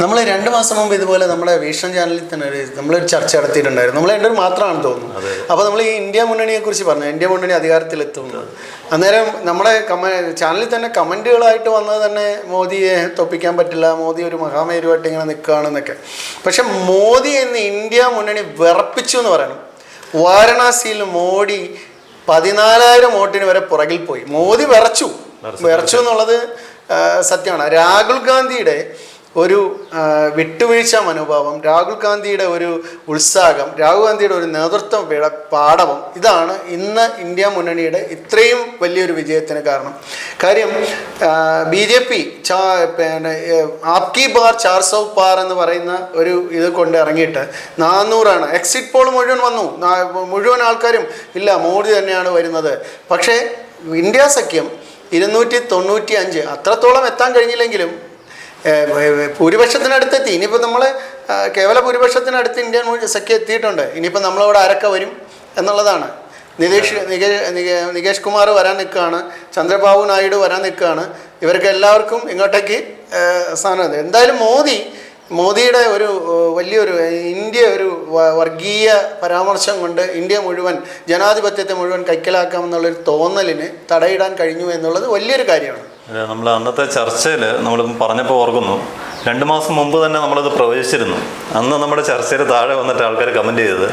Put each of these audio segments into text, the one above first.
നമ്മൾ രണ്ട് മാസം മുമ്പ് ഇതുപോലെ നമ്മുടെ വീക്ഷൺ ചാനലിൽ തന്നെ ഒരു നമ്മളൊരു ചർച്ച നടത്തിയിട്ടുണ്ടായിരുന്നു. നമ്മൾ എന്റെ ഒരു മാത്രമാണ് തോന്നുന്നത് അപ്പോൾ നമ്മൾ ഈ ഇന്ത്യ മുന്നണിയെ കുറിച്ച് പറഞ്ഞു. ഇന്ത്യ മുന്നണി അധികാരത്തിലെത്തുന്നു അന്നേരം നമ്മുടെ കമ ചാനലിൽ തന്നെ കമന്റുകളായിട്ട് വന്നത് തന്നെ മോദിയെ തൊപ്പിക്കാൻ പറ്റില്ല. മോദി ഒരു മഹാമേരുമായിട്ട് ഇങ്ങനെ നിൽക്കുകയാണെന്നൊക്കെ. പക്ഷെ മോദി എന്ന് ഇന്ത്യ മുന്നണി വിറപ്പിച്ചു എന്ന് പറയണം. വാരണാസിയിൽ മോഡി പതിനാലായിരം വോട്ടിന് വരെ പുറകിൽ പോയി. മോദി വിറച്ചു. വിറച്ചു. എന്നുള്ളത് സത്യമാണ്. രാഹുൽ ഗാന്ധിയുടെ ഒരു വിട്ടുവീഴ്ച മനോഭാവം രാഹുൽ ഗാന്ധിയുടെ ഒരു ഉത്സാഹം രാഹുൽ ഗാന്ധിയുടെ ഒരു നേതൃത്വ പാഠവും ഇതാണ് ഇന്ന് ഇന്ത്യ മുന്നണിയുടെ ഇത്രയും വലിയൊരു വിജയത്തിന് കാരണം. കാര്യം ബി ജെ പി പിന്നെ ആപ്കി ബാർ ചാർ സൗ പാർ എന്ന് പറയുന്ന ഒരു ഇത് കൊണ്ട് ഇറങ്ങിയിട്ട് നാനൂറാണ്. എക്സിറ്റ് പോൾ മുഴുവൻ വന്നു. മുഴുവൻ ആൾക്കാരും ഇല്ല മോദി തന്നെയാണ് വരുന്നത്. പക്ഷേ ഇന്ത്യ സഖ്യം ഇരുന്നൂറ്റി തൊണ്ണൂറ്റി അഞ്ച് അത്രത്തോളം എത്താൻ കഴിഞ്ഞില്ലെങ്കിലും ഭൂരിപക്ഷത്തിനടുത്തെത്തി. ഇനിയിപ്പോൾ നമ്മൾ കേവല ഭൂരിപക്ഷത്തിനടുത്ത് ഇന്ത്യൻ സഖ്യം എത്തിയിട്ടുണ്ട്. ഇനിയിപ്പോൾ നമ്മളവിടെ ആരൊക്കെ വരും എന്നുള്ളതാണ്. നിതീഷ് നികേഷ് കുമാർ വരാൻ നിൽക്കുകയാണ്. ചന്ദ്രബാബു നായിഡു വരാൻ നിൽക്കുകയാണ്. ഇവർക്ക് എല്ലാവർക്കും ഇങ്ങോട്ടേക്ക് സ്ഥാനം എന്തായാലും മോദി മോദിയുടെ ഒരു വലിയൊരു ഇന്ത്യ ഒരു വർഗീയ പരാമർശം കൊണ്ട് ഇന്ത്യ മുഴുവൻ ജനാധിപത്യത്തെ മുഴുവൻ കൈക്കലാക്കാമെന്നുള്ളൊരു തോന്നലിന് തടയിടാൻ കഴിഞ്ഞു എന്നുള്ളത് വലിയൊരു കാര്യമാണ്. നമ്മൾ അന്നത്തെ ചർച്ചയിൽ നമ്മൾ പറഞ്ഞപ്പോൾ ഓർക്കുന്നു. രണ്ട് മാസം മുമ്പ് തന്നെ നമ്മളിത് പ്രവചിച്ചിരുന്നു. അന്ന് നമ്മുടെ ചർച്ചയിൽ താഴെ വന്നിട്ട് ആൾക്കാർ കമന്റ് ചെയ്തത്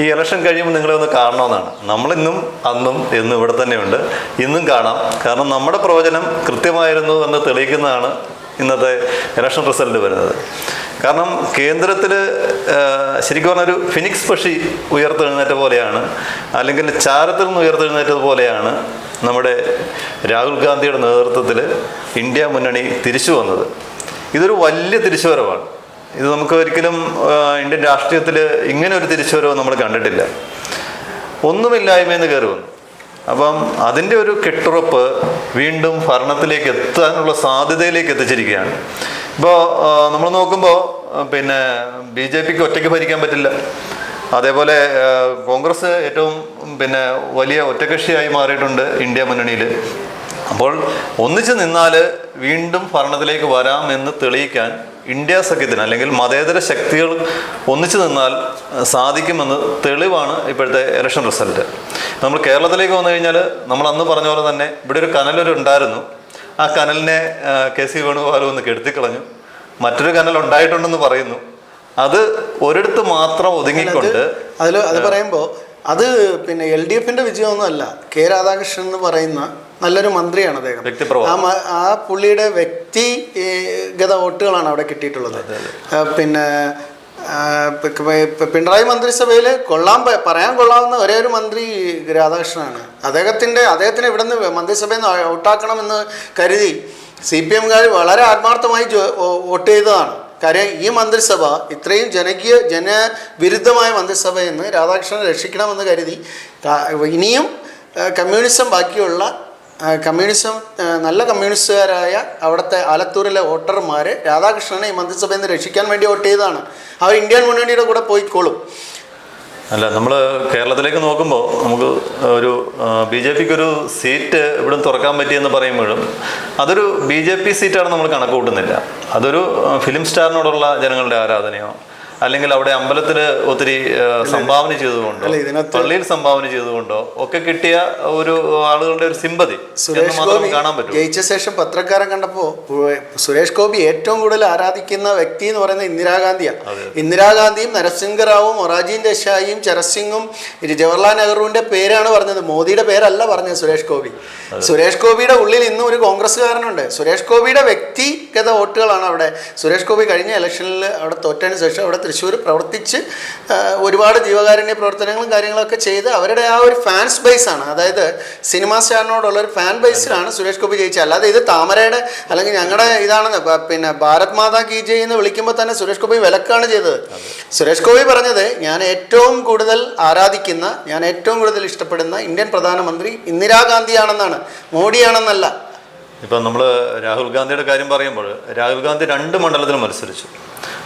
ഈ ഇലക്ഷൻ കഴിയുമ്പോൾ നിങ്ങളെ ഒന്ന് കാണണമെന്നാണ് നമ്മളിന്നും അന്നും ഇന്നും ഇവിടെ തന്നെയുണ്ട്. ഇന്നും കാണാം. കാരണം നമ്മുടെ പ്രവചനം കൃത്യമായിരുന്നു എന്ന് തെളിയിക്കുന്നതാണ് ഇന്നത്തെ ഇലക്ഷൻ റിസൾട്ട് വരുന്നത്. കാരണം കേന്ദ്രത്തിൽ ശരിക്കും പറഞ്ഞ ഒരു ഫിനിക്സ് പക്ഷി ഉയർത്തെഴുന്നേറ്റ പോലെയാണ് അല്ലെങ്കിൽ ചാരത്തിൽ നിന്ന് ഉയർത്തെഴുന്നേറ്റത് പോലെയാണ് നമ്മുടെ രാഹുൽ ഗാന്ധിയുടെ നേതൃത്വത്തിൽ ഇന്ത്യ മുന്നണി തിരിച്ചു വന്നത്. ഇതൊരു വലിയ തിരിച്ചുവരവാണ്. ഇത് നമുക്ക് ഒരിക്കലും ഇന്ത്യൻ രാഷ്ട്രീയത്തിൽ ഇങ്ങനെ ഒരു തിരിച്ചുവരവ് നമ്മൾ കണ്ടിട്ടില്ല. ഒന്നുമില്ലായ്മയെന്ന് കയറി വന്നു. അപ്പം അതിന്റെ ഒരു കെട്ടുറപ്പ് വീണ്ടും ഭരണത്തിലേക്ക് എത്താനുള്ള സാധ്യതയിലേക്ക് എത്തിച്ചിരിക്കുകയാണ്. ഇപ്പോൾ നമ്മൾ നോക്കുമ്പോൾ പിന്നെ ബി ജെ പിക്ക് ഒറ്റയ്ക്ക് ഭരിക്കാൻ പറ്റില്ല. അതേപോലെ കോൺഗ്രസ് ഏറ്റവും പിന്നെ വലിയ ഒറ്റകക്ഷിയായി മാറിയിട്ടുണ്ട് ഇന്ത്യ മുന്നണിയിൽ അപ്പോൾ ഒന്നിച്ചു നിന്നാൽ വീണ്ടും ഭരണത്തിലേക്ക് വരാം എന്ന് തെളിയിക്കാൻ ഇന്ത്യ സഖ്യത്തിന് അല്ലെങ്കിൽ മതേതര ശക്തികൾ ഒന്നിച്ചു നിന്നാൽ സാധിക്കുമെന്ന് തെളിവാണ് ഇപ്പോഴത്തെ ഇലക്ഷൻ റിസൾട്ട് നമ്മൾ കേരളത്തിലേക്ക് വന്നു കഴിഞ്ഞാൽ നമ്മൾ അന്ന് പറഞ്ഞ പോലെ തന്നെ ഇവിടെ ഒരു കനലൊരു ഉണ്ടായിരുന്നു. ആ കനലിനെ കെ സി വേണുഗോപാൽ ഒന്ന് കെടുത്തിക്കളഞ്ഞു. മറ്റൊരു കനൽ ഉണ്ടായിട്ടുണ്ടെന്ന് പറയുന്നു. അത് ഒരിടത്ത് മാത്രം ഒതുങ്ങിക്കൊണ്ട് അതിൽ അത് പറയുമ്പോൾ അത് പിന്നെ എൽ ഡി എഫിന്റെ വിജയമൊന്നും അല്ല കെ രാധാകൃഷ്ണൻ എന്ന് പറയുന്ന നല്ലൊരു മന്ത്രിയാണ് അദ്ദേഹം. ആ ആ പുള്ളിയുടെ വ്യക്തിഗത വോട്ടുകളാണ് അവിടെ കിട്ടിയിട്ടുള്ളത്. പിന്നെ പിണറായി മന്ത്രിസഭയിൽ കൊള്ളാൻ പറയാൻ കൊള്ളാവുന്ന ഒരേ ഒരു മന്ത്രി രാധാകൃഷ്ണനാണ്. അദ്ദേഹത്തിന്റെ അദ്ദേഹത്തിന് ഇവിടുന്ന് മന്ത്രിസഭയിൽ നിന്ന് ഔട്ടാക്കണമെന്ന് കരുതി സി പി എംകാർ വളരെ ആത്മാർത്ഥമായി വോട്ട് ചെയ്തതാണ്. കാര്യം ഈ മന്ത്രിസഭ ഇത്രയും ജനകീയ ജനവിരുദ്ധമായ മന്ത്രിസഭ എന്ന് രാധാകൃഷ്ണനെ രക്ഷിക്കണമെന്ന് കരുതി ഇനിയും കമ്മ്യൂണിസം ബാക്കിയുള്ള കമ്മ്യൂണിസം നല്ല കമ്മ്യൂണിസ്റ്റുകാരായ അവിടുത്തെ ആലത്തൂരിലെ വോട്ടർമാർ രാധാകൃഷ്ണനെ ഈ മന്ത്രിസഭയിൽ നിന്ന് രക്ഷിക്കാൻ വേണ്ടി വോട്ട് ചെയ്തതാണ്. അവർ ഇന്ത്യൻ മുന്നണിയുടെ കൂടെ പോയിക്കോളും. അല്ല നമ്മൾ കേരളത്തിലേക്ക് നോക്കുമ്പോൾ നമുക്ക് ഒരു ബി ജെ പിക്ക് ഒരു സീറ്റ് ഇവിടെ തുറക്കാൻ പറ്റിയെന്ന് പറയുമ്പോഴും അതൊരു ബി ജെ പി സീറ്റാണ് നമ്മൾ കണക്ക് കൂട്ടുന്നില്ല. അതൊരു ഫിലിം സ്റ്റാറിനോടുള്ള ജനങ്ങളുടെ ആരാധനയോ അല്ലെങ്കിൽ അവിടെ അമ്പലത്തിൽ ഒത്തിരി സംഭാവന ചെയ്തുകൊണ്ടോ? പള്ളിയിൽ സംഭാവന ചെയ്തുകൊണ്ടോ? ഒക്കെ കിട്ടിയ ഒരു ആളുകളുടെ ഒരു സിമ്പതി സുരേഷ് ഗോപി കാണാൻ പറ്റും. ജയിച്ച ശേഷം പത്രക്കാരൻ കണ്ടപ്പോൾ സുരേഷ് ഗോപി ഏറ്റവും കൂടുതൽ ആരാധിക്കുന്ന വ്യക്തി എന്ന് പറയുന്നത് ഇന്ദിരാഗാന്ധിയാണ് ഇന്ദിരാഗാന്ധിയും നരസിംഹറാവും മൊറാജി ദേശായിയും ചരസിംഗും ജവഹർലാൽ നെഹ്റുവിന്റെ പേരാണ് പറഞ്ഞത്. മോദിയുടെ പേരല്ല പറഞ്ഞത് സുരേഷ് ഗോപി. സുരേഷ് ഗോപിയുടെ ഉള്ളിൽ ഇന്നും ഒരു കോൺഗ്രസ്സുകാരനുണ്ട്. സുരേഷ് ഗോപിയുടെ വ്യക്തിഗത വോട്ടുകളാണ് അവിടെ. സുരേഷ് ഗോപി കഴിഞ്ഞ ഇലക്ഷനിൽ അവിടെ തോറ്റതിന് ശേഷം അവിടെ തൃശ്ശൂർ പ്രവർത്തിച്ച് ഒരുപാട് ജീവകാരുണ്യ പ്രവർത്തനങ്ങളും കാര്യങ്ങളൊക്കെ ചെയ്ത് അവരുടെ ആ ഒരു ഫാൻസ് ബേസാണ് അതായത് സിനിമാ സ്റ്റാറിനോടുള്ള ഒരു ഫാൻ ബേസിലാണ് സുരേഷ് ഗോപി ജയിച്ചത്. അല്ലാതെ ഇത് താമരയുടെ അല്ലെങ്കിൽ ഞങ്ങളുടെ ഇതാണെന്ന് പിന്നെ ഭാരത് മാതാ കി ജയ് എന്ന് വിളിക്കുമ്പോൾ തന്നെ സുരേഷ് ഗോപി വിലക്കാണ് ചെയ്തത്. സുരേഷ് ഗോപി പറഞ്ഞത് ഞാൻ ഏറ്റവും കൂടുതൽ ആരാധിക്കുന്ന ഞാൻ ഏറ്റവും കൂടുതൽ ഇഷ്ടപ്പെടുന്ന ഇന്ത്യൻ പ്രധാനമന്ത്രി ഇന്ദിരാഗാന്ധിയാണെന്നാണ്. മോഡിയാണെന്നല്ല. ഇപ്പം നമ്മൾ രാഹുൽ ഗാന്ധിയുടെ കാര്യം പറയുമ്പോൾ രാഹുൽ ഗാന്ധി രണ്ട് മണ്ഡലത്തിൽ മത്സരിച്ചു.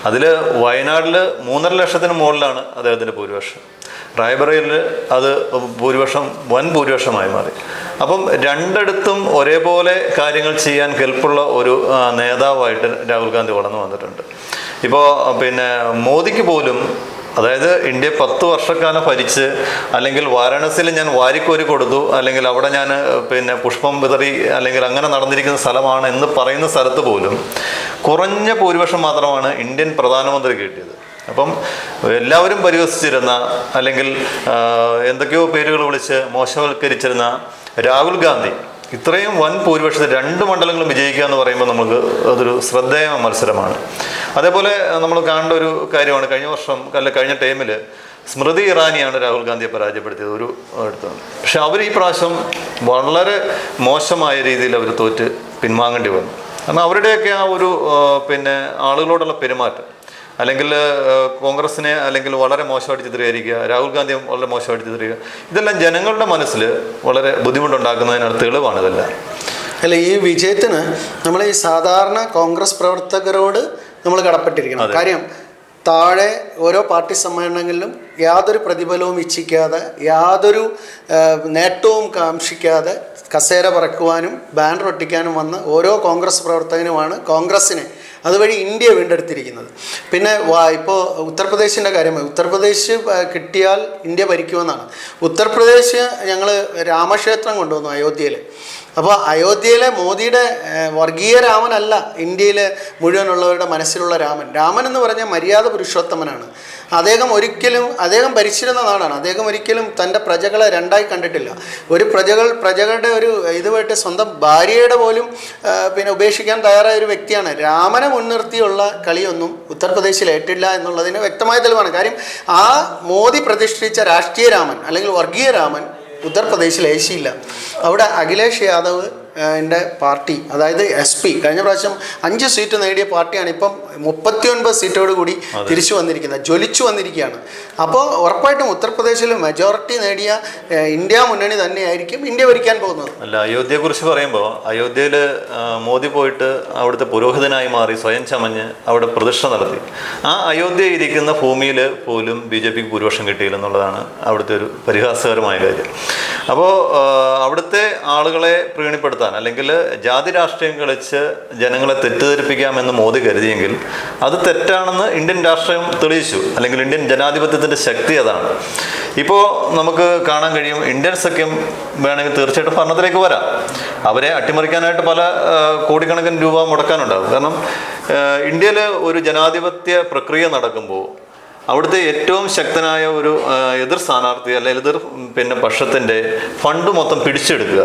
അതിൽ വയനാട്ടിൽ മൂന്നര ലക്ഷത്തിന് മുകളിലാണ് അദ്ദേഹത്തിന്റെ ഭൂരിപക്ഷം. റായ്ബറയിൽ അത് ഭൂരിപക്ഷം വൻ ഭൂരിപക്ഷമായി മാറി. അപ്പം രണ്ടിടത്തും ഒരേപോലെ കാര്യങ്ങൾ ചെയ്യാൻ കെൽപ്പുള്ള ഒരു നേതാവായിട്ട് രാഹുൽ ഗാന്ധി വളർന്നു വന്നിട്ടുണ്ട്. ഇപ്പോൾ പിന്നെ മോദിക്ക് പോലും അതായത് ഇന്ത്യ പത്ത് വർഷക്കാലം ഭരിച്ച് അല്ലെങ്കിൽ വാരാണസിയിൽ ഞാൻ വാരിക്കോരി കൊടുത്തു അല്ലെങ്കിൽ അവിടെ ഞാൻ പിന്നെ പുഷ്പം വിതറി അല്ലെങ്കിൽ അങ്ങനെ നടന്നിരിക്കുന്ന സ്ഥലമാണ് എന്ന് പറയുന്ന സ്ഥലത്ത് പോലും കുറഞ്ഞ ഭൂരിപക്ഷം മാത്രമാണ് ഇന്ത്യൻ പ്രധാനമന്ത്രി കിട്ടിയത്. അപ്പം എല്ലാവരും പരിഹസിച്ചിരുന്ന അല്ലെങ്കിൽ എന്തൊക്കെയോ പേരുകൾ വിളിച്ച് മോശവൽക്കരിച്ചിരുന്ന രാഹുൽ ഗാന്ധി ഇത്രയും വൻ ഭൂരിപക്ഷത്തിൽ രണ്ട് മണ്ഡലങ്ങളും വിജയിക്കുക എന്ന് പറയുമ്പോൾ നമുക്ക് അതൊരു ശ്രദ്ധേയ മത്സരമാണ്. അതേപോലെ നമ്മൾ കാണേണ്ട ഒരു കാര്യമാണ്. കഴിഞ്ഞ വർഷം അല്ല കഴിഞ്ഞ ടൈമിൽ സ്മൃതി ഇറാനിയാണ് രാഹുൽ ഗാന്ധിയെ പരാജയപ്പെടുത്തിയത്. ഒരു അടുത്ത് പക്ഷെ അവർ ഈ പ്രാവശ്യം വളരെ മോശമായ രീതിയിൽ അവർ തോറ്റ് പിൻവാങ്ങേണ്ടി വന്നു. കാരണം അവരുടെയൊക്കെ ആ ഒരു പിന്നെ ആളുകളോടുള്ള പെരുമാറ്റം അല്ലെങ്കിൽ കോൺഗ്രസിനെ അല്ലെങ്കിൽ വളരെ മോശമായിട്ട് ചിത്രീകരിക്കുക രാഹുൽ ഗാന്ധിയെ വളരെ മോശമായിട്ട് ചിത്രീകരിക്കുക ഇതെല്ലാം ജനങ്ങളുടെ മനസ്സിൽ വളരെ ബുദ്ധിമുട്ടുണ്ടാക്കുന്നതിനാണ് തെളിവാണ് ഇതെല്ലാം. അല്ല ഈ വിജയത്തിന് നമ്മൾ ഈ സാധാരണ കോൺഗ്രസ് പ്രവർത്തകരോട് നമ്മൾ കടപ്പെട്ടിരിക്കണം. കാര്യം താഴെ ഓരോ പാർട്ടി സമ്മേളനങ്ങളിലും യാതൊരു പ്രതിഫലവും ഇച്ഛിക്കാതെ യാതൊരു നേട്ടവും കാക്ഷിക്കാതെ കസേര പറക്കുവാനും ബാനർ ഒട്ടിക്കാനും വന്ന ഓരോ കോൺഗ്രസ് പ്രവർത്തകനുമാണ് കോൺഗ്രസ്സിനെ അതുവഴി ഇന്ത്യ വീണ്ടെടുത്തിരിക്കുന്നത്. പിന്നെ വാ ഇപ്പോൾ ഉത്തർപ്രദേശിന്റെ കാര്യം ഉത്തർപ്രദേശ് കിട്ടിയാൽ ഇന്ത്യ ഭരിക്കുമെന്നാണ്. ഉത്തർപ്രദേശ് ഞങ്ങൾ രാമക്ഷേത്രം കൊണ്ടുവന്നു അയോധ്യയിൽ അപ്പോൾ അയോധ്യയിലെ മോദിയുടെ വർഗീയ രാമനല്ല ഇന്ത്യയിലെ മുഴുവനുള്ളവരുടെ മനസ്സിലുള്ള രാമൻ. രാമൻ എന്ന് പറഞ്ഞാൽ മര്യാദ പുരുഷോത്തമനാണ്. അദ്ദേഹം ഒരിക്കലും അദ്ദേഹം ഭരിച്ചിരുന്ന നാടാണ്. അദ്ദേഹം ഒരിക്കലും തന്റെ പ്രജകളെ രണ്ടായി കണ്ടിട്ടില്ല. ഒരു പ്രജകൾ പ്രജകളുടെ ഒരു ഇതുമായിട്ട് സ്വന്തം ഭാര്യയുടെ പോലും പിന്നെ ഉപേക്ഷിക്കാൻ തയ്യാറായ ഒരു വ്യക്തിയാണ്. രാമനെ മുൻനിർത്തിയുള്ള കളിയൊന്നും ഉത്തർപ്രദേശിൽ ഏറ്റില്ല എന്നുള്ളതിന് വ്യക്തമായ തെളിവാണ്. കാര്യം ആ മോദി പ്രതിഷ്ഠിച്ച രാഷ്ട്രീയ രാമൻ അല്ലെങ്കിൽ വർഗീയ രാമൻ ഉത്തർപ്രദേശിൽ ഏശിയില്ല അവിടെ അഖിലേഷ് യാദവ് എന്റെ പാർട്ടി അതായത് എസ് പി കഴിഞ്ഞ പ്രാവശ്യം അഞ്ച് സീറ്റ് നേടിയ പാർട്ടിയാണ് ഇപ്പം മുപ്പത്തിയൊൻപത് സീറ്റോട് കൂടി തിരിച്ചു വന്നിരിക്കുന്നത് ജ്വലിച്ചു വന്നിരിക്കുകയാണ്. അപ്പോൾ ഉറപ്പായിട്ടും ഉത്തർപ്രദേശിൽ മെജോറിറ്റി നേടിയ ഇന്ത്യ മുന്നണി തന്നെയായിരിക്കും ഇന്ത്യ ഭരിക്കാൻ പോകുന്നത്. അല്ല അയോധ്യയെക്കുറിച്ച് പറയുമ്പോൾ അയോധ്യയിൽ മോദി പോയിട്ട് അവിടുത്തെ പുരോഹിതനായി മാറി സ്വയം ചമഞ്ഞ് അവിടെ പ്രതിഷ്ഠ നടത്തി. ആ അയോധ്യ ഇരിക്കുന്ന ഭൂമിയിൽ പോലും ബി ജെ പിക്ക് ഭൂരിപക്ഷം കിട്ടിയില്ലെന്നുള്ളതാണ് അവിടുത്തെ ഒരു പരിഹാസകരമായ കാര്യം. അപ്പോൾ അവിടുത്തെ ആളുകളെ പ്രീണിപ്പെടുത്താൻ അല്ലെങ്കിൽ ജാതി രാഷ്ട്രീയം കളിച്ച് ജനങ്ങളെ തെറ്റിദ്ധരിപ്പിക്കാമെന്ന് മോദി കരുതിയെങ്കിൽ അത് തെറ്റാണെന്ന് ഇന്ത്യൻ രാഷ്ട്രീയം തെളിയിച്ചു. അല്ലെങ്കിൽ ഇന്ത്യൻ ജനാധിപത്യത്തിന്റെ ശക്തി അതാണ്. ഇപ്പോൾ നമുക്ക് കാണാൻ കഴിയും ഇന്ത്യൻ സഖ്യം വേണമെങ്കിൽ തീർച്ചയായിട്ടും ഭരണത്തിലേക്ക് വരാം. അവരെ അട്ടിമറിക്കാനായിട്ട് പല കോടിക്കണക്കിന് രൂപ മുടക്കാനുണ്ടാകും. കാരണം ഇന്ത്യയിൽ ഒരു ജനാധിപത്യ പ്രക്രിയ നടക്കുമ്പോൾ അവിടുത്തെ ഏറ്റവും ശക്തനായ ഒരു എതിർ സ്ഥാനാർത്ഥി അല്ലെങ്കിൽ എതിർ പിന്നെ പക്ഷത്തിന്റെ ഫണ്ട് മൊത്തം പിടിച്ചെടുക്കുക.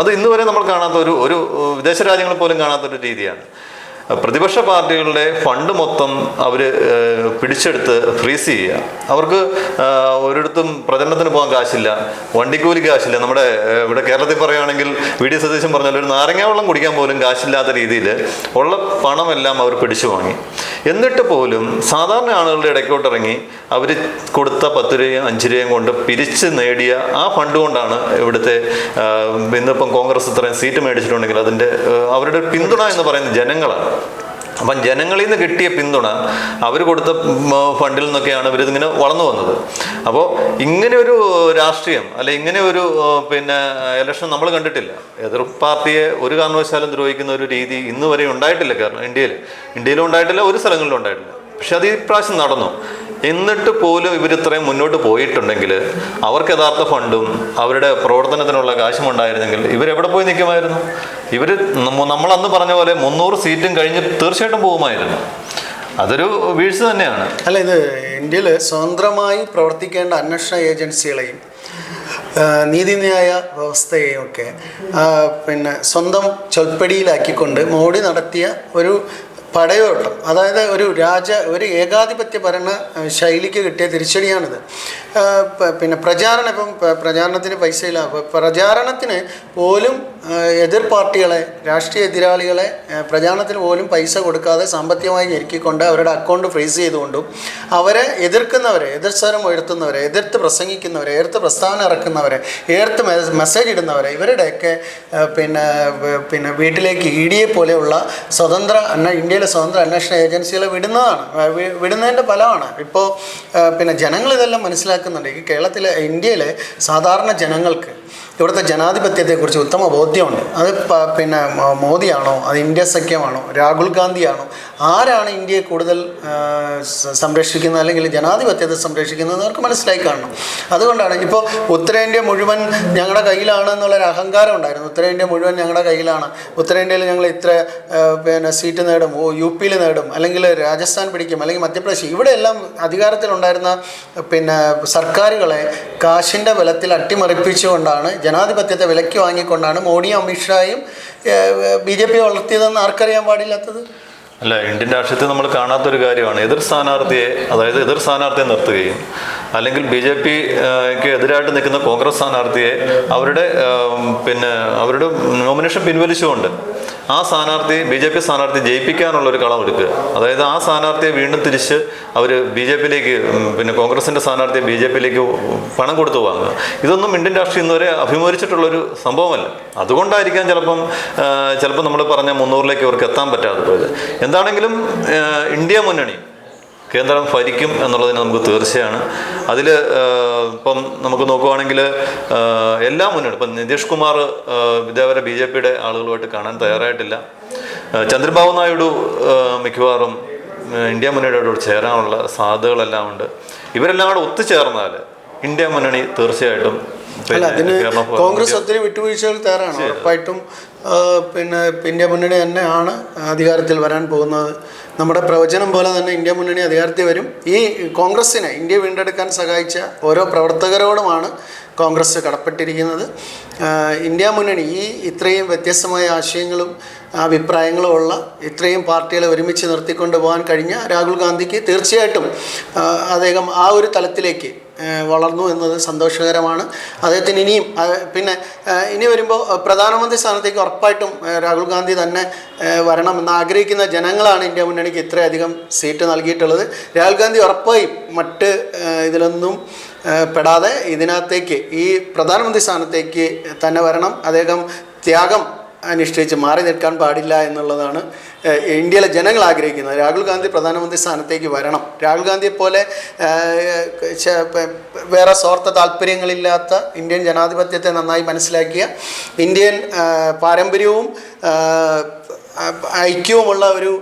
അത് ഇന്ന് വരെ നമ്മൾ കാണാത്ത ഒരു ഒരു വിദേശ രാജ്യങ്ങളിൽ പോലും കാണാത്ത ഒരു രീതിയാണ്. പ്രതിപക്ഷ പാർട്ടികളുടെ ഫണ്ട് മൊത്തം അവർ പിടിച്ചെടുത്ത് ഫ്രീസ് ചെയ്യുക. അവർക്ക് ഒരിടത്തും പ്രചരണത്തിന് പോകാൻ കാശില്ല വണ്ടിക്കൂലി കാശില്ല. നമ്മുടെ ഇവിടെ കേരളത്തിൽ പറയുകയാണെങ്കിൽ വി ഡി സതീശൻ പറഞ്ഞാൽ ഒരു നാരങ്ങാവെള്ളം കുടിക്കാൻ പോലും കാശില്ലാത്ത രീതിയിൽ ഉള്ള പണമെല്ലാം അവർ പിടിച്ചു വാങ്ങി. എന്നിട്ട് പോലും സാധാരണ ആളുകളുടെ ഇടയ്ക്കോട്ടിറങ്ങി അവർ കൊടുത്ത പത്ത് രൂപയും അഞ്ച് രൂപയും കൊണ്ട് പിരിച്ച് നേടിയ ആ ഫണ്ട് കൊണ്ടാണ് ഇവിടുത്തെ ഇന്നിപ്പം കോൺഗ്രസ് ഇത്രയും സീറ്റ് മേടിച്ചിട്ടുണ്ടെങ്കിൽ അതിന്റെ അവരുടെ പിന്തുണ എന്ന് പറയുന്ന ജനങ്ങളാണ്. അപ്പം ജനങ്ങളിൽ നിന്ന് കിട്ടിയ പിന്തുണ അവർ കൊടുത്ത ഫണ്ടിൽ നിന്നൊക്കെയാണ് ഇവരിതിങ്ങനെ വളർന്നു വന്നത്. അപ്പോൾ ഇങ്ങനെ ഒരു രാഷ്ട്രീയം അല്ലെ ഇങ്ങനെ ഒരു പിന്നെ ഇലക്ഷൻ നമ്മൾ കണ്ടിട്ടില്ല. എതിർ പാർട്ടിയെ ഒരു കാരണവശാലും ദ്രോഹിക്കുന്ന ഒരു രീതി ഇന്ന് വരെ ഉണ്ടായിട്ടില്ല കാരണം ഇന്ത്യയിൽ. ഇന്ത്യയിലും ഉണ്ടായിട്ടില്ല ഒരു സ്ഥലങ്ങളിലും ഉണ്ടായിട്ടില്ല. പക്ഷെ അത് ഈ പ്രാവശ്യം നടന്നു. എന്നിട്ട് പോലും ഇവർ ഇത്രയും മുന്നോട്ട് പോയിട്ടുണ്ടെങ്കിൽ അവർക്ക് യഥാർത്ഥ ഫണ്ടും അവരുടെ പ്രവർത്തനത്തിനുള്ള കാശും ഉണ്ടായിരുന്നെങ്കിൽ ഇവരെവിടെ പോയി നിൽക്കുമായിരുന്നു? ഇവർ നമ്മൾ അന്ന് പറഞ്ഞ പോലെ മുന്നൂറ് സീറ്റും കഴിഞ്ഞ് തീർച്ചയായിട്ടും പോകുമായിരുന്നു. അതൊരു വീഴ്ച തന്നെയാണ്. അല്ല ഇത് ഇന്ത്യയിൽ സ്വതന്ത്രമായി പ്രവർത്തിക്കേണ്ട അന്വേഷണ ഏജൻസികളെയും നീതിന്യായ വ്യവസ്ഥയെയും ഒക്കെ പിന്നെ സ്വന്തം ചൊൽപ്പടിയിലാക്കിക്കൊണ്ട് മോഡി നടത്തിയ ഒരു പടയോട്ടം. അതായത് ഒരു രാജ ഒരു ഏകാധിപത്യ ഭരണ ശൈലിക്ക് കിട്ടിയ തിരിച്ചടിയാണിത്. പിന്നെ പ്രചാരണം ഇപ്പം പ്രചാരണത്തിന് പൈസയില്ല. അപ്പോൾ പ്രചാരണത്തിന് പോലും എതിർ പാർട്ടികളെ രാഷ്ട്രീയ എതിരാളികളെ പ്രചാരണത്തിന് പോലും പൈസ കൊടുക്കാതെ സാമ്പത്തികമായി ഞെരുക്കിക്കൊണ്ട് അവരുടെ അക്കൗണ്ട് ഫ്രീസ് ചെയ്തുകൊണ്ടും അവരെ എതിർക്കുന്നവരെ എതിർ സ്വരം ഉയർത്തുന്നവരെ എതിർത്ത് പ്രസംഗിക്കുന്നവരെ എതിർത്ത് പ്രസ്താവന ഇറക്കുന്നവരെ എതിർത്ത് മെസ്സേജ് ഇടുന്നവരെ ഇവരുടെയൊക്കെ പിന്നെ പിന്നെ വീട്ടിലേക്ക് ഇ ഡി എ പോലെയുള്ള സ്വതന്ത്ര ഇന്ത്യയിലെ സ്വതന്ത്ര അന്വേഷണ ഏജൻസികളെ വിടുന്നതാണ്. വിടുന്നതിന്റെ ഫലമാണ്. ഇപ്പോൾ പിന്നെ ജനങ്ങൾ ഇതെല്ലാം മനസ്സിലാക്കി മനസ്സിലാക്കുന്നുണ്ടെങ്കിൽ കേരളത്തിലെ ഇന്ത്യയിലെ സാധാരണ ജനങ്ങൾക്ക് ഇവിടുത്തെ ജനാധിപത്യത്തെക്കുറിച്ച് ഉത്തമ ബോധ്യമുണ്ട്. അത് പിന്നെ മോദിയാണോ? അത് ഇന്ത്യ സഖ്യമാണോ? രാഹുൽ ഗാന്ധിയാണോ? ആരാണ് ഇന്ത്യയെ കൂടുതൽ സംരക്ഷിക്കുന്നത്? അല്ലെങ്കിൽ ജനാധിപത്യത്തെ സംരക്ഷിക്കുന്നത് അവർക്ക് മനസ്സിലായി കാണണം. അതുകൊണ്ടാണ് ഇപ്പോൾ ഉത്തരേന്ത്യ മുഴുവൻ ഞങ്ങളുടെ കയ്യിലാണ് എന്നുള്ളൊരു അഹങ്കാരം ഉണ്ടായിരുന്നു. ഉത്തരേന്ത്യ മുഴുവൻ ഞങ്ങളുടെ കയ്യിലാണ്. ഉത്തരേന്ത്യയിൽ ഞങ്ങൾ ഇത്ര പിന്നെ സീറ്റ് നേടും യു പിയിൽ നേടും അല്ലെങ്കിൽ രാജസ്ഥാൻ പിടിക്കും അല്ലെങ്കിൽ മധ്യപ്രദേശ് ഇവിടെയെല്ലാം അധികാരത്തിലുണ്ടായിരുന്ന പിന്നെ സർക്കാരുകളെ കാശിന്റെ ബലത്തിൽ അട്ടിമറിപ്പിച്ചുകൊണ്ടാണ് ജനാധിപത്യത്തെ വിലയ്ക്ക് വാങ്ങിക്കൊണ്ടാണ് മോഡിയും അമിത്ഷായും ബി ജെ പി വളർത്തിയതെന്ന് ആർക്കറിയാൻ പാടില്ലാത്തത്? അല്ല ഇന്ത്യൻ രാഷ്ട്രീയത്തിൽ നമ്മൾ കാണാത്തൊരു കാര്യമാണ്. എതിർ സ്ഥാനാർത്ഥിയെ അതായത് എതിർ സ്ഥാനാർത്ഥിയെ നിർത്തുകയും അല്ലെങ്കിൽ ബി ജെ പിക്ക് എതിരായിട്ട് നിൽക്കുന്ന കോൺഗ്രസ് സ്ഥാനാർത്ഥിയെ അവരുടെ പിന്നെ അവരുടെ നോമിനേഷൻ പിൻവലിച്ചുകൊണ്ട് ആ സ്ഥാനാർത്ഥി ബി ജെ പി സ്ഥാനാർത്ഥി ജയിപ്പിക്കാനുള്ള ഒരു കളം എടുക്കുക. അതായത് ആ സ്ഥാനാർത്ഥിയെ വീണ്ടും തിരിച്ച് അവർ ബി ജെ പിയിലേക്ക് പിന്നെ കോൺഗ്രസിന്റെ സ്ഥാനാർത്ഥിയെ ബി ജെ പിയിലേക്ക് പണം കൊടുത്തു വാങ്ങുക. ഇതൊന്നും ഇന്ത്യൻ രാഷ്ട്രീയം ഇന്നുവരെ അഭിമുഖിച്ചിട്ടുള്ളൊരു സംഭവമല്ല. അതുകൊണ്ടായിരിക്കാം ചിലപ്പം ചിലപ്പോൾ നമ്മൾ പറഞ്ഞ മുന്നൂറിലേക്ക് ഇവർക്ക് എത്താൻ പറ്റാതെ പോയത്. എന്താണെങ്കിലും ഇന്ത്യ മുന്നണി കേന്ദ്രം ഭരിക്കും എന്നുള്ളതിന് നമുക്ക് തീർച്ചയാണ്. അതിൽ ഇപ്പം നമുക്ക് നോക്കുവാണെങ്കിൽ എല്ലാം മുന്നണി ഇപ്പം നിതീഷ് കുമാർ ഇതേവരെ ബി ജെ പിയുടെ ആളുകളുമായിട്ട് കാണാൻ തയ്യാറായിട്ടില്ല. ചന്ദ്രബാബു നായിഡു മിക്കവാറും ഇന്ത്യ മുന്നണിയോട് ചേരാനുള്ള സാധ്യതകളെല്ലാം ഉണ്ട്. ഇവരെല്ലാം കൂടെ ഒത്തുചേർന്നാൽ ഇന്ത്യ മുന്നണി തീർച്ചയായിട്ടും അല്ല അതിന് കോൺഗ്രസ് ഒത്തിരി വിട്ടുവീഴ്ചകൾ തയ്യാറാണ്. ഉറപ്പായിട്ടും പിന്നെ ഇന്ത്യ മുന്നണി തന്നെയാണ് അധികാരത്തിൽ വരാൻ പോകുന്നത്. നമ്മുടെ പ്രവചനം പോലെ തന്നെ ഇന്ത്യ മുന്നണി അധികാരത്തിൽ വരും. ഈ കോൺഗ്രസ്സിനെ ഇന്ത്യ വീണ്ടെടുക്കാൻ സഹായിച്ച ഓരോ പ്രവർത്തകരോടുമാണ് കോൺഗ്രസ് കടപ്പെട്ടിരിക്കുന്നത്. ഇന്ത്യ മുന്നണി ഈ ഇത്രയും വ്യത്യസ്തമായ ആശയങ്ങളും അഭിപ്രായങ്ങളും ഉള്ള ഇത്രയും പാർട്ടികളെ ഒരുമിച്ച് നിർത്തിക്കൊണ്ട് പോകാൻ കഴിഞ്ഞ രാഹുൽ ഗാന്ധിക്ക് തീർച്ചയായിട്ടും അദ്ദേഹം ആ ഒരു തലത്തിലേക്ക് വളർന്നു എന്നത് സന്തോഷകരമാണ്. അദ്ദേഹത്തിന് ഇനിയും പിന്നെ ഇനി വരുമ്പോൾ പ്രധാനമന്ത്രി സ്ഥാനത്തേക്ക് ഉറപ്പായിട്ടും രാഹുൽ ഗാന്ധി തന്നെ വരണമെന്ന് ആഗ്രഹിക്കുന്ന ജനങ്ങളാണ് ഇന്ത്യ മുന്നണിക്ക് ഇത്രയധികം സീറ്റ് നൽകിയിട്ടുള്ളത്. രാഹുൽ ഗാന്ധി ഉറപ്പായും മറ്റ് ഇതിലൊന്നും പെടാതെ ഇതിനകത്തേക്ക് ഈ പ്രധാനമന്ത്രി സ്ഥാനത്തേക്ക് തന്നെ വരണം. അദ്ദേഹം ത്യാഗം അനുഷ്ഠിച്ച് മാറി നിൽക്കാൻ പാടില്ല എന്നുള്ളതാണ് ഇന്ത്യയിലെ ജനങ്ങൾ ആഗ്രഹിക്കുന്നത്. രാഹുൽ ഗാന്ധി പ്രധാനമന്ത്രി സ്ഥാനത്തേക്ക് വരണം. രാഹുൽ ഗാന്ധിയെ പോലെ വേറെ സ്വാർത്ഥ താല്പര്യങ്ങളില്ലാത്ത ഇന്ത്യൻ ജനാധിപത്യത്തെ നന്നായി മനസ്സിലാക്കിയ ഇന്ത്യൻ പാരമ്പര്യവും ഐക്യവുമുള്ള ഒരു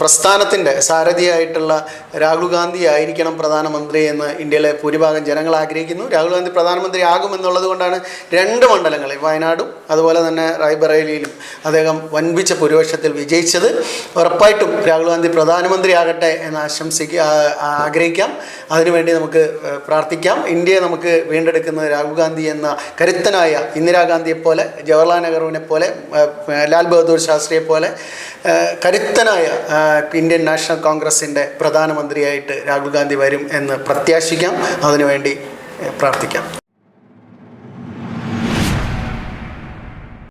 പ്രസ്ഥാനത്തിന്റെ സാരഥിയായിട്ടുള്ള രാഹുൽ ഗാന്ധി ആയിരിക്കണം പ്രധാനമന്ത്രി എന്ന് ഇന്ത്യയിലെ ഭൂരിഭാഗം ജനങ്ങൾ ആഗ്രഹിക്കുന്നു. രാഹുൽ ഗാന്ധി പ്രധാനമന്ത്രി ആകും എന്നുള്ളത് കൊണ്ടാണ് രണ്ട് മണ്ഡലങ്ങളിൽ വയനാടും അതുപോലെ തന്നെ റായ്ബറേലിയിലും അദ്ദേഹം വൻപിച്ച ഭൂരിപക്ഷത്തിൽ വിജയിച്ചത്. ഉറപ്പായിട്ടും രാഹുൽ ഗാന്ധി പ്രധാനമന്ത്രി ആകട്ടെ എന്ന് ആശംസിക്കുക ആഗ്രഹിക്കാം. അതിനുവേണ്ടി നമുക്ക് പ്രാർത്ഥിക്കാം. ഇന്ത്യയെ നമുക്ക് വീണ്ടെടുക്കുന്നത് രാഹുൽ ഗാന്ധി എന്ന കരുത്തനായ ഇന്ദിരാഗാന്ധിയെപ്പോലെ ജവഹർലാൽ നെഹ്റുവിനെ പോലെ ലാൽ ബഹദൂർ ശാസ്ത്രിയെ പോലെ കരുത്തനായ ഇന്ത്യൻ നാഷണൽ കോൺഗ്രസിന്റെ പ്രധാനമന്ത്രിയായിട്ട് രാഹുൽ ഗാന്ധി വരും എന്ന് പ്രത്യാശിക്കാം അതിനുവേണ്ടി പ്രാർത്ഥിക്കാം